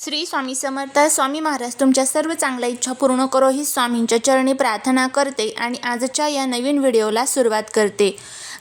श्री स्वामी समर्थ स्वामी महाराज तुमच्या सर्व चांगल्या इच्छा पूर्ण करो ही स्वामींच्या चरणी प्रार्थना करते आणि आजच्या या नवीन व्हिडिओला सुरुवात करते.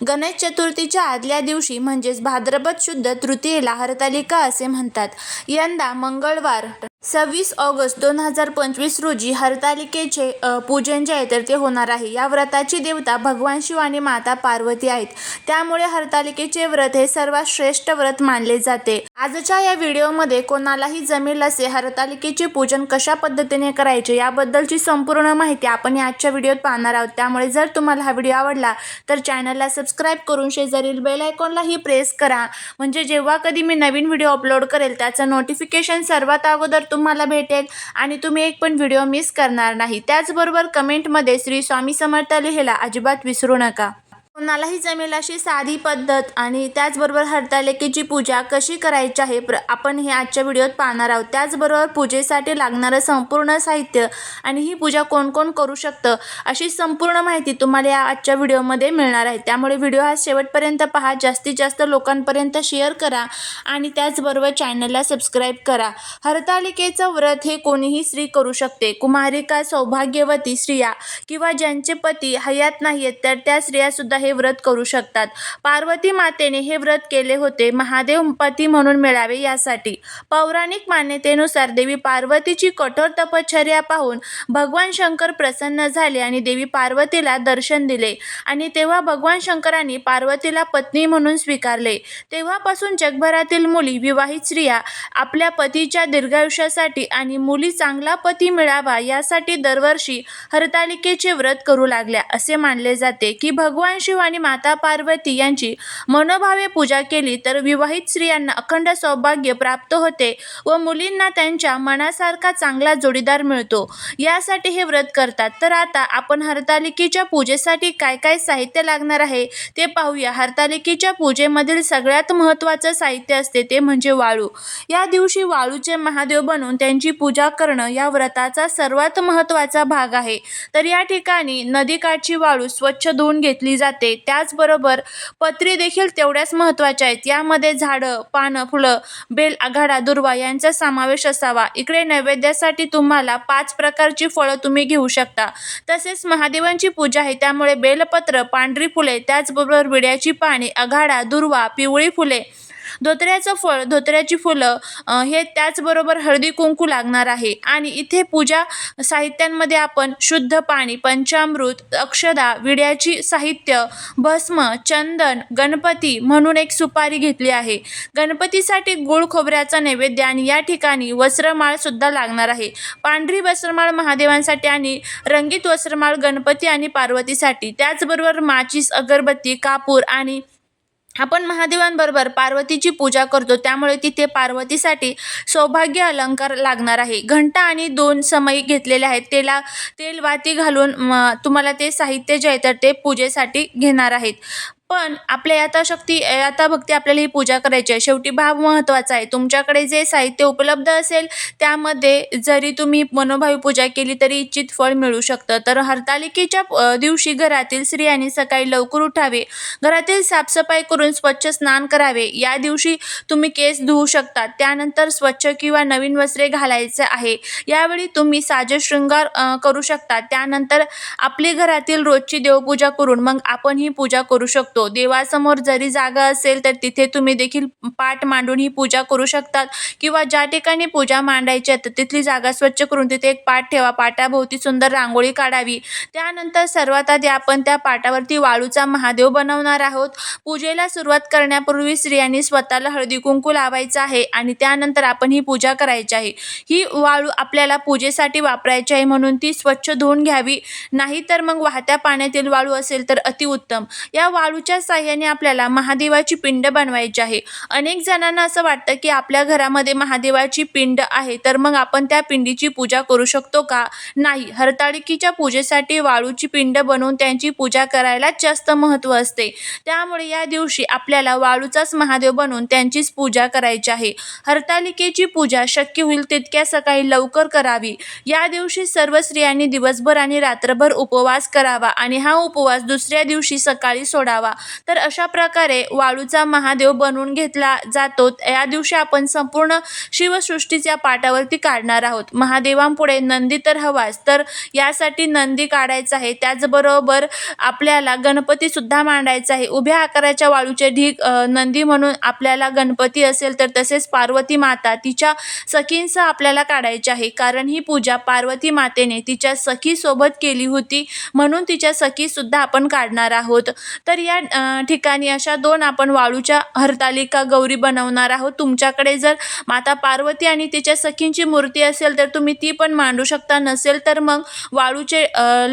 गणेश चतुर्थीच्या आदल्या दिवशी म्हणजेच भाद्रपद शुद्ध तृतीयेला हरतालिका असे म्हणतात. यंदा मंगळवार सव्वीस ऑगस्ट दोन हजार पंचवीस रोजी हरतालिकेचे पूजन जे आहे तर ते होणार आहे. या व्रताची देवता भगवान शिव आणि माता पार्वती आहेत. त्यामुळे हरतालिकेचे व्रत हे सर्वात श्रेष्ठ व्रत मानले जाते. आजच्या या व्हिडिओमध्ये कोणालाही जमेल असे हरतालिकेचे पूजन कशा पद्धतीने करायचे याबद्दलची संपूर्ण माहिती आपण आजच्या व्हिडिओत पाहणार आहोत. त्यामुळे जर तुम्हाला हा व्हिडिओ आवडला तर चॅनलला सबस्क्राईब करून शेजारील बेल आयकॉनलाही प्रेस करा. म्हणजे जेव्हा कधी मी नवीन व्हिडिओ अपलोड करेल त्याचं नोटिफिकेशन सर्वात अगोदर तुम्हाला भेटेल आणि तुम्ही एक पण व्हिडिओ मिस करणार नाही. त्याचबरोबर कमेंटमध्ये श्री स्वामी समर्थ लिहायला अजिबात विसरू नका. कोणालाही जमेल अशी साधी पद्धत आणि त्याचबरोबर हरतालिकेची पूजा कशी करायची आहे प्र आपण हे आजच्या व्हिडिओत पाहणार आहोत. त्याचबरोबर पूजेसाठी लागणारं संपूर्ण साहित्य आणि ही पूजा कोण कोण करू शकतं अशी संपूर्ण माहिती तुम्हाला या आजच्या व्हिडिओमध्ये मिळणार आहे. त्यामुळे व्हिडिओ हा शेवटपर्यंत पहा जास्तीत जास्त लोकांपर्यंत शेअर करा आणि त्याचबरोबर चॅनलला सबस्क्राईब करा. हरतालिकेचं व्रत हे कोणीही स्त्री करू शकते. कुमारिका सौभाग्यवती स्त्रिया किंवा ज्यांचे पती हयात नाहीत तर त्या स्त्रियासुद्धा हे व्रत करू शकतात. पार्वती मातेने हे व्रत केले होते. महादेव पती म्हणून मिळावे यासाठी. पौराणिक मान्यतेनुसार देवी पार्वतीची कठोर तपश्चर्या पाहून भगवान शंकर प्रसन्न झाले आणि देवी पार्वतीला दर्शन दिले. आणि तेव्हा भगवान शंकरांनी पार्वतीला पत्नी म्हणून स्वीकारले. तेव्हापासून जगभरातील मुली विवाहित स्त्रिया आपल्या पतीच्या दीर्घायुष्यासाठी आणि मुली चांगला पती मिळावा यासाठी दरवर्षी हरतालिकेचे व्रत करू लागल्या. असे मानले जाते की भगवान शिव आणि माता पार्वती यांची मनोभावे पूजा केली तर विवाहित स्त्रियांना अखंड सौभाग्य प्राप्त होते व मुलींना त्यांच्या मनासारखा चांगला जोडीदार मिळतो. यासाठी हे व्रत करतात. तर आता आपण हरतालिकेच्या पूजेसाठी काय काय साहित्य लागणार आहे ते पाहूया. हरतालिकेच्या पूजेमधील सगळ्यात महत्त्वाचं साहित्य असते ते म्हणजे वाळू. या दिवशी वाळूचे महादेव बनवून त्यांची पूजा करणं या व्रताचा सर्वात महत्त्वाचा भाग आहे. तर या ठिकाणी नदीकाठची वाळू स्वच्छ धुवून घेतली जाते. त्याचबरोबर पत्री देखील तेवढ्याच महत्त्वाच्या आहेत. यामध्ये झाडं पानं फुलं बेल आघाडा दुर्वा यांचा समावेश असावा. इकडे नैवेद्यासाठी तुम्हाला पाच प्रकारची फळं तुम्ही घेऊ शकता. तसेच महादेवांची पूजा आहे. त्यामुळे बेलपत्र पांढरी फुले त्याचबरोबर विड्याची पाने आघाडा दुर्वा पिवळी फुले धोतऱ्याचं फळ धोत्र्याची फुलं हे त्याचबरोबर हळदी कुंकू लागणार आहे. आणि इथे पूजा साहित्यांमध्ये आपण शुद्ध पाणी पंचामृत अक्षदा विड्याची साहित्य भस्म चंदन गणपती म्हणून एक सुपारी घेतली आहे. गणपतीसाठी गुळ खोबऱ्याचा नैवेद्य आणि या ठिकाणी वस्त्रमाळ सुद्धा लागणार आहे. पांढरी वस्त्रमाळ महादेवांसाठी आणि रंगीत वस्त्रमाळ गणपती आणि पार्वतीसाठी. त्याचबरोबर माचीस अगरबत्ती कापूर आणि आपण महादेवांबरोबर पार्वतीची पूजा करतो त्यामुळे तिथे पार्वतीसाठी सौभाग्य अलंकार लागणार आहे. घंटा आणि दोन समय घेतलेले आहेत. तेला तेल वाती घालून तुम्हाला ते साहित्य जे आहे तर ते पूजेसाठी घेणार आहेत. पण आपल्या यथाशक्ती यथाभक्ती आपल्याला ही पूजा करायची आहे. शेवटी भाव महत्त्वाचा आहे. तुमच्याकडे जे साहित्य उपलब्ध असेल त्यामध्ये जरी तुम्ही मनोभावी पूजा केली तरी इच्छित फळ मिळू शकतं. तर हरतालिकेच्या दिवशी घरातील स्त्रियांनी सकाळी लवकर उठावे. घरातील साफसफाई करून स्वच्छ स्नान करावे. या दिवशी तुम्ही केस धुवू शकता. त्यानंतर स्वच्छ किंवा नवीन वस्त्रे घालायचे आहे. यावेळी तुम्ही साजे शृंगार करू शकता. त्यानंतर आपली घरातील रोजची देवपूजा करून मग आपण ही पूजा करू शकतो. देवासमोर जरी जागा असेल तर तिथे तुम्ही देखील पाठ मांडून ही पूजा करू शकतात. किंवा ज्या ठिकाणी पूजा मांडायची आहे तर तिथली जागा स्वच्छ करून तिथे एक पाठ ठेवा. पाटाभोवती सुंदर रांगोळी काढावी. त्यानंतर सर्वात आधी आपण त्या पाटावरती वाळूचा महादेव बनवणार आहोत. पूजेला सुरुवात करण्यापूर्वी स्त्रियांनी स्वतःला हळदी कुंकू लावायचं आहे आणि त्यानंतर आपण ही पूजा करायची आहे. ही वाळू आपल्याला पूजेसाठी वापरायची आहे म्हणून ती स्वच्छ धुवून घ्यावी. नाही तर मग वाहत्या पाण्यातील वाळू असेल तर अतिउत्तम. या वाळूच्या साह्याने आपल्याला महादेवाची पिंड बनवायची आहे. अनेक जणांना असं वाटतं की आपल्या घरामध्ये महादेवाची पिंड आहे तर मग आपण त्या पिंडीची पूजा करू शकतो का? नाही. हरताळकीच्या पूजेसाठी वाळूची पिंड बनवून त्यांची पूजा करायलाच जास्त महत्त्व असते. त्यामुळे या दिवशी आपल्याला वाळूचाच महादेव बनवून त्यांचीच पूजा करायची आहे. हरतालिकेची पूजा शक्य होईल तितक्या सकाळी लवकर करावी. या दिवशी सर्व स्त्रियांनी दिवसभर आणि रात्रभर उपवास करावा आणि हा उपवास दुसऱ्या दिवशी सकाळी सोडावा. तर अशा प्रकारे वाळूचा महादेव बनवून घेतला जातो. या दिवशी आपण संपूर्ण शिवसृष्टीच्या पाटावरती काढणार आहोत. महादेवांपुढे नंदी तर हवाच. तर यासाठी नंदी काढायचा आहे. त्याचबरोबर आपल्याला गणपती सुद्धा मांडायचा आहे. उभ्या आकाराच्या वाळूचे ढीग नंदी म्हणून आपल्याला गणपती असेल तर तसेच पार्वती माता तिच्या सखींसह आपल्याला काढायचे आहे. कारण ही पूजा पार्वती मातेने तिच्या सखीसोबत केली होती. म्हणून तिच्या सखीसुद्धा आपण काढणार आहोत. तर या ठिकाणी अशा दोन आपण वाळूच्या हरतालिका गौरी बनवणार आहोत. तुमच्याकडे जर माता पार्वती आणि तिच्या सखींची मूर्ती असेल तर तुम्ही ती पण मांडू शकता. नसेल तर मग वाळूचे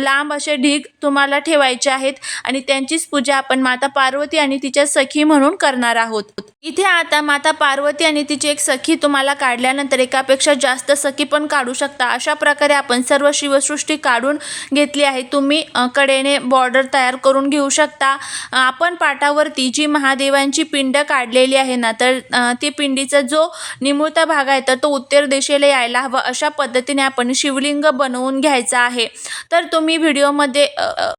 लांब असे ढीग तुम्हाला ठेवायचे आहेत आणि त्यांचीच पूजा आपण माता पार्वती आणि तिच्या सखी म्हणून करणार आहोत. इथे आता माता पार्वती आणि तिची एक सखी तुम्हाला काढल्यानंतर एकापेक्षा जास्त सखी पण काढू शकता. अशा प्रकारे आपण सर्व शिवसृष्टी काढून घेतली आहे. तुम्ही कडेने बॉर्डर तयार करून घेऊ शकता. आपण पाटावरती जी महादेवांची पिंड काढलेली आहे ना तर ती पिंडीचा जो निमुळता भाग आहे तर तो उत्तर दिशेला यायला हवा अशा पद्धतीने आपण शिवलिंग बनवून घ्यायचा आहे. तर तुम्ही व्हिडिओमध्ये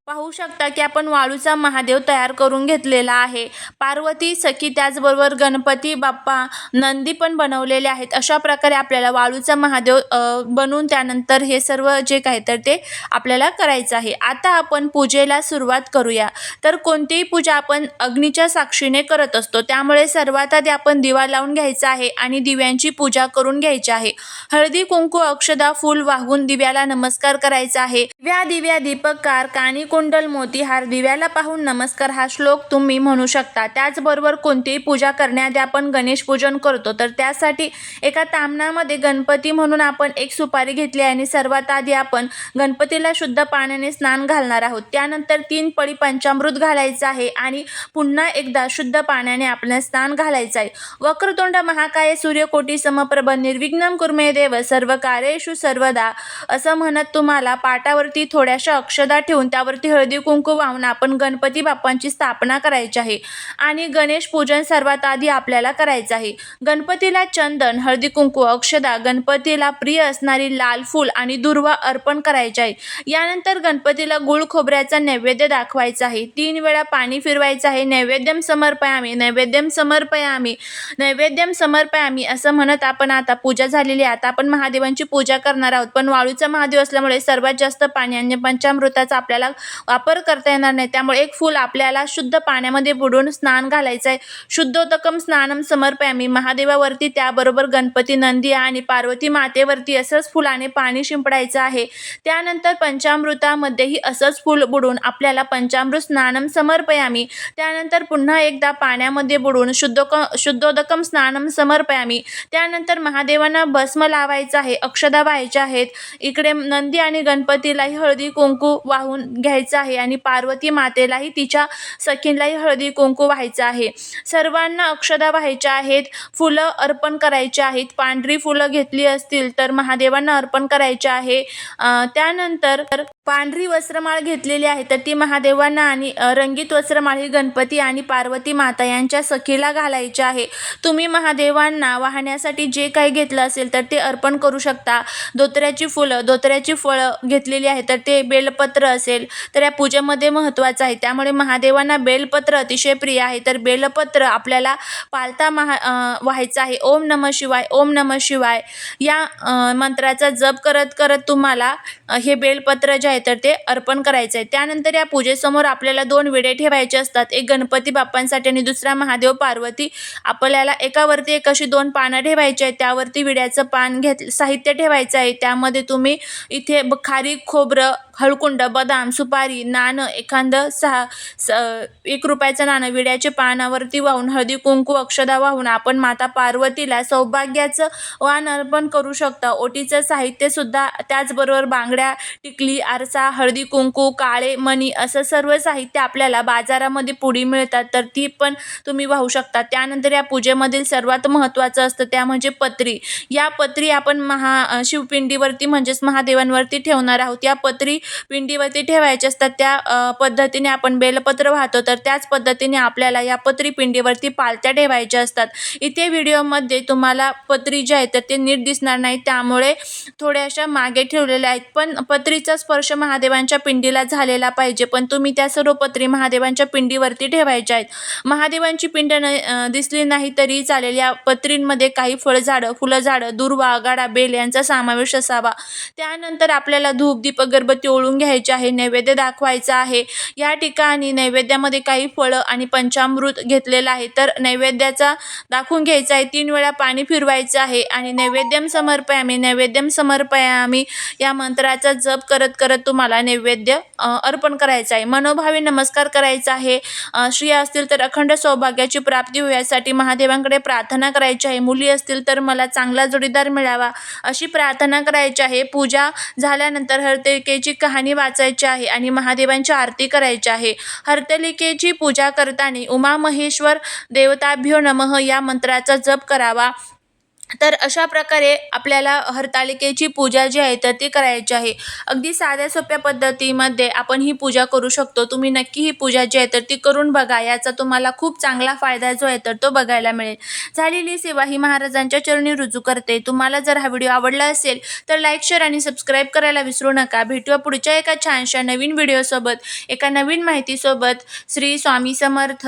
पाहू शकता की आपण वाळूचा महादेव तयार करून घेतलेला आहे. पार्वती सखी त्याचबरोबर गणपती बाप्पा नंदी पण बनवलेले आहेत. अशा प्रकारे आपल्याला वाळूचा महादेव बनवून त्यानंतर हे सर्व जे काही तर ते आपल्याला करायचं आहे. आता आपण पूजेला सुरुवात करूया. तर कोणतीही पूजा आपण अग्नीच्या साक्षीने करत असतो. त्यामुळे सर्वात आधी आपण दिवा लावून घ्यायचा आहे आणि दिव्यांची पूजा करून घ्यायची आहे. हळदी कुंकू अक्षदा फूल वाहून दिव्याला नमस्कार करायचा आहे. दिव्या दिव्या दीपकार काणी कुंडल मोतीहार दिव्याला पाहून नमस्कार हा श्लोक तुम्ही म्हणू शकता. त्याचबरोबर कोणतीही पूजा करण्याआधी आपण गणेश पूजन करतो. तर त्यासाठी एका तामणामध्ये गणपती म्हणून आपण एक सुपारी घेतली आहे आणि सर्वात आधी आपण गणपतीला शुद्ध पाण्याने स्नान घालणार आहोत. त्यानंतर तीन पळी पंचामृत घालायचं आहे. आणि पुन्हा एकदा शुद्ध पाण्याने आपल्याला स्नान घालायचं आहे. वक्रतोंड महाकाय सूर्यकोटी समप्रभ निर्विघ्नम कुर्मे देव सर्व कार्येषु सर्वदा. असं म्हणत तुम्हाला पाटावरती थोड्याशा अक्षदा ठेवून त्यावरती हळदी कुंकू वाहून आपण गणपती बाप्पांची स्थापना करायची आहे. आणि गणेश पूजन सर्वात आधी आपल्याला करायचं आहे. गणपतीला चंदन हळदी कुंकू अक्षदा गणपतीला प्रिय असणारी लाल फूल आणि दुर्वा अर्पण करायचे आहे. यानंतर गणपतीला गुळ खोबऱ्याचा नैवेद्य दाखवायचा आहे. तीन वेळा पाणी पाणी फिरवायचं आहे. नैवेद्यम समर्पयामी. नैवेद्यम समर्पयामी. नैवेद्यम समर्पयामी असं म्हणत आपण आता पूजा झालेली आहे. आता आपण महादेवांची पूजा करणार आहोत. पण वाळूचा महादेव असल्यामुळे सर्वात जास्त पाणी आणि पंचामृताचा आपल्याला वापर करता येणार नाही. त्यामुळे एक फूल आपल्याला शुद्ध पाण्यामध्ये बुडून स्नान घालायचं आहे शुद्धोदकम स्नानम समर्पयामी. महादेवावरती त्याबरोबर गणपती नंदी आणि पार्वती मातेवरती असंच फुलाने पाणी शिंपडायचं आहे. त्यानंतर पंचामृतामध्येही असंच फूल बुडून आपल्याला पंचामृत स्नानम समर्पयामी. त्यानंतर पुन्हा एकदा पाण्यामध्ये बुडून शुद्धोक शुद्धोदकम स्नानम समर्पयामी. त्यानंतर महादेवांना भस्म लावायचं आहे अक्षदा व्हायच्या आहेत. इकडे नंदी आणि गणपतीलाही हळदी कुंकू वाहून घ्यायचं आहे आणि पार्वती मातेलाही तिच्या सखींलाही हळदी कुंकू व्हायचं आहे. सर्वांना अक्षदा व्हायच्या आहेत फुलं अर्पण करायची आहेत. पांढरी फुलं घेतली असतील तर महादेवांना अर्पण करायचे आहे. त्यानंतर पांढरी वस्त्रमाळ घेतलेली आहे. तर ती महादेवांना आणि रंगीत वस्त्रमाळ ही गणपती आणि पार्वती माता यांच्या सखीला घालायची आहे. तुम्ही महादेवांना वाहण्यासाठी जे काही घेतलं असेल तर ते अर्पण करू शकता. धोत्र्याची फुलं धोत्र्याची फळं घेतलेली आहे तर ते बेलपत्र असेल. तर या पूजेमध्ये महत्त्वाचं आहे. त्यामुळे महादेवांना बेलपत्र अतिशय प्रिय आहे. तर बेलपत्र आपल्याला पालता महा व्हायचं आहे. ओम नम शिवाय ओम नम शिवाय. या मंत्राचा जप करत करत तुम्हाला हे बेलपत्र जे आहे तर ते अर्पण करायचं आहे त्यानंतर या पूजेसमोर आपल्याला दोन विडे ठेवायचे असतात. एक गणपती बाप्पांसाठी आणि दुसरा महादेव पार्वती. आपल्याला एकावरती एक अशी दोन पानं ठेवायची आहेत. त्यावरती विड्याचं पान घेत साहित्य ठेवायचं आहे. त्यामध्ये तुम्ही इथे ब- खोबरं हळकुंड बदाम सुपारी नाणं एखादं सहा स एक रुपयाचं नाणं विड्याचे पानावरती वाहून हळदी कुंकू अक्षदा वाहून आपण माता पार्वतीला सौभाग्याचं वाण अर्पण करू शकता. ओटीचं साहित्यसुद्धा त्याचबरोबर बांगड्या टिकली आर आरसा हळदी कुंकू काळे मणी असं सर्व साहित्य आपल्याला बाजारामध्ये पुडी मिळतात तर ती पण तुम्ही वाहू शकता. त्यानंतर या पूजेमधील सर्वात महत्त्वाचं असतं त्या म्हणजे पत्री. या पत्री आपण महा शिवपिंडीवरती म्हणजेच महादेवांवरती ठेवणार आहोत. या पत्री पिंडीवरती ठेवायच्या असतात त्या पद्धतीने आपण बेलपत्र वाहतो तर त्याच पद्धतीने आपल्याला या पत्री पिंडीवरती पालत्या ठेवायच्या असतात. इथे व्हिडिओमध्ये तुम्हाला पत्री जे आहे तर ते नीट दिसणार नाही. त्यामुळे थोड्याशा मागे ठेवलेल्या आहेत. पण पत्रीचा स्पर्श महादेवांच्या पिंडीला झालेला पाहिजे पण तुम्ही त्या सर्व पत्री महादेवांच्या पिंडीवरती ठेवायच्या आहेत. महादेवांची पिंड न दिसली नाही तरी चालेल या पत्रींमध्ये काही फळझाडं फुलं झाडं दुर्वा आगाडा बेल यांचा समावेश असावा. त्यानंतर आपल्याला धूप दीप अगरबत्ती ओळून घ्यायची आहे नैवेद्य दाखवायचा आहे. या ठिकाणी नैवेद्यामध्ये काही फळं आणि पंचामृत घेतलेलं आहे. तर नैवेद्याचा दाखवून घ्यायचा आहे तीन वेळा पाणी फिरवायचं आहे आणि नैवेद्यम समर्पयामी नैवेद्यम समर्पयामी या मंत्राचा जप करत करत तुम्हाला नैवेद्य अर्पण करायचं आहे. मनोभावे नमस्कार करायचा आहे. स्त्रिया असतील तर अखंड सौभाग्याची प्राप्ती होण्यासाठी महादेवांकडे प्रार्थना करायची आहे. मुली असतील तर मला चांगला जोडीदार मिळावा अशी प्रार्थना करायची आहे. पूजा झाल्यानंतर हरतालिकेची कहाणी वाचायची आहे आणि महादेवांची आरती करायची आहे. हरतलिकेची पूजा करताना उमा महेश्वर देवताभ्यो नमः या मंत्राचा जप करावा. तर अशा प्रकारे आपल्याला हरतालिकेची पूजा जी आहे तर ती करायची आहे. अगदी साध्या सोप्या पद्धतीमध्ये आपण ही पूजा करू शकतो. तुम्ही नक्की ही पूजा जी आहे तर ती करून बघा. याचा तुम्हाला खूप चांगला फायदा जो आहे तर तो बघायला मिळेल. झालेली सेवा ही महाराजांच्या चरणी रुजू करते. तुम्हाला जर हा व्हिडिओ आवडला असेल तर लाईक शेअर आणि सबस्क्राईब करायला विसरू नका. भेटूया पुढच्या एका छानशा नवीन व्हिडिओसोबत एका नवीन माहितीसोबत. श्री स्वामी समर्थ.